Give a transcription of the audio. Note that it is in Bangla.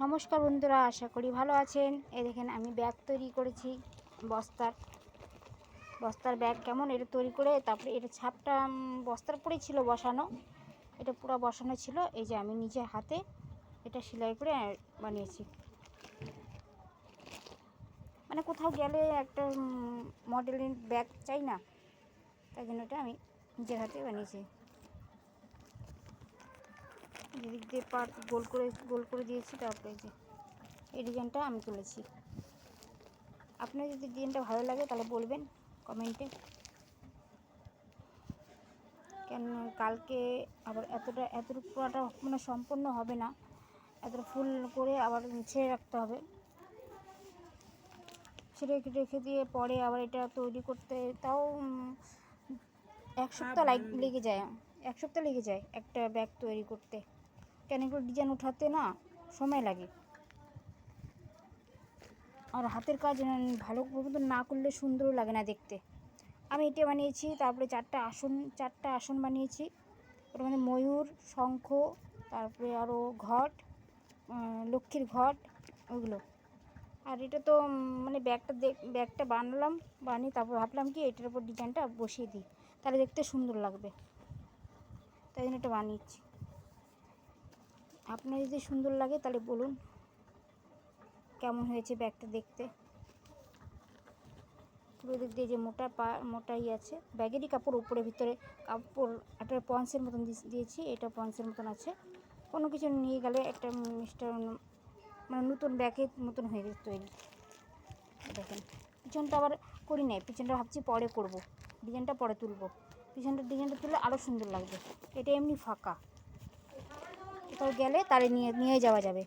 নমস্কার বন্ধুরা, আশা করি ভালো আছেন। এই দেখেন, আমি ব্যাগ তৈরি করেছি, বস্তার। বস্তার ব্যাগ কেমন? এটা তৈরি করে তারপরে এটা ছাপটা বস্তার পরেই ছিল বসানো। এটা পুরো বসানো ছিল। এই যে আমি নিজে হাতে এটা সেলাই করে বানিয়েছি। মানে কোথাও গেলে একটা মডেলের ব্যাগ চাই না। তাই জন্য এটা আমি নিজের হাতে বানিয়েছি। যেদিক দিয়ে পার গোল করে গোল করে দিয়েছি তারপরে এই যে এই ডিজাইনটা আমি তুলেছি। আপনার যদি ডিজাইনটা ভালো লাগে তাহলে বলবেন কমেন্টে। কেন কালকে আবার এতটা এতটুকু পুরোটা মানে সম্পূর্ণ হবে না এতটা ফুল করে আবার ছেড়ে রাখতে হবে। ছেড়ে রেখে রেখে দিয়ে পরে আবার এটা তৈরি করতে তাও এক সপ্তাহ লাগ- লেগে যায় এক সপ্তাহ লেগে যায় একটা ব্যাগ তৈরি করতে। কেন এগুলো ডিজাইন উঠাতে না সময় লাগে। আর হাতের কাজ ভালো মতো না করলে সুন্দরও লাগে না দেখতে। আমি এটা বানিয়েছি, তারপরে চারটা আসন চারটা আসন বানিয়েছি। ওর মধ্যে ময়ূর, শঙ্খ, তারপরে আরও ঘট লক্ষ্মীর ঘট, ওগুলো। আর এটা তো মানে ব্যাগটা দেখ ব্যাগটা বানালাম, বানিয়ে তারপর ভাবলাম কি এটার উপর ডিজাইনটা বসিয়ে দিই। তাহলে দেখতে সুন্দর লাগবে। তাই জন্য এটা বানিয়েছি। আপনার যদি সুন্দর লাগে তাহলে বলুন কেমন হয়েছে ব্যাগটা দেখতে। পুরো দিক দিয়ে যে মোটা পা, মোটাই আছে। ব্যাগেরই কাপড় উপরে, ভিতরে কাপড় একটা পন্সের মতন দিয়েছি, এটা পন্সের মতন আছে। কোনো কিছু নিয়ে গেলে একটা মিস্টার মানে নতুন ব্যাগের মতন হয়ে গেছে তৈরি। দেখেন, পিছনটা আবার করি নাই, পিছনটা ভাবছি পরে করব। ডিজাইনটা পরে তুলবো। পিছনটা, ডিজাইনটা তুললে আরও সুন্দর লাগবে। এটা এমনি ফাঁকা। কোথাও গেলে তারে নিয়ে নিয়ে যাওয়া যাবে।